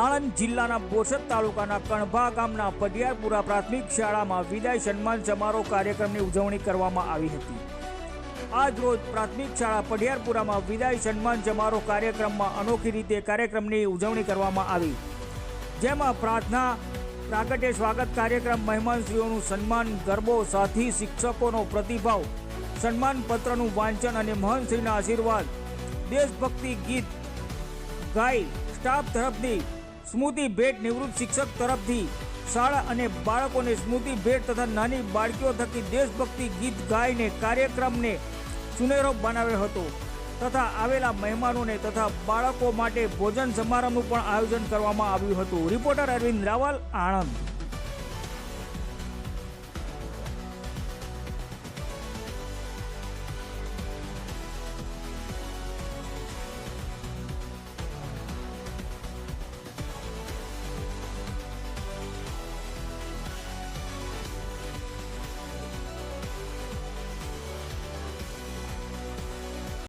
આણંદ જિલ્લાના બોરસદ તાલુકાના કણભા ગામના પઢિયારપુરા પ્રાથમિક શાળામાં વિદાય સન્માન સમારોહ કાર્યક્રમની ઉજવણી કરવામાં આવી હતી. આજ રોજ પ્રાથમિક શાળા પઢિયારપુરામાં વિદાય સન્માન સમારોહ કાર્યક્રમમાં અનોખી રીતે કાર્યક્રમની ઉજવણી કરવામાં આવી. જેમાં પ્રાર્થના, પ્રાગટ્ય સ્વાગત કાર્યક્રમ, મહેમાનશ્રીઓનું સન્માન, ગરબો સાથી, શિક્ષકોનો પ્રતિભાવ, સન્માન પત્રનું વાંચન અને મહંતશ્રીના આશીર્વાદ, દેશભક્તિ ગીત ગાય સ્ટાફ તરફથી સ્મૃતિ ભેટ નિવૃત્ત શિક્ષક તરફથી શાળા અને બાળકોને સ્મૃતિ ભેટ તથા નાની બાળકીઓ થકી દેશભક્તિ ગીત ગાઈને કાર્યક્રમને સુનેરો બનાવ્યો હતો તથા આવેલા મહેમાનોને તથા બાળકો માટે ભોજન સમારંભનું પણ આયોજન કરવામાં આવ્યું હતું. રિપોર્ટર અરવિંદ રાવલ, આણંદ.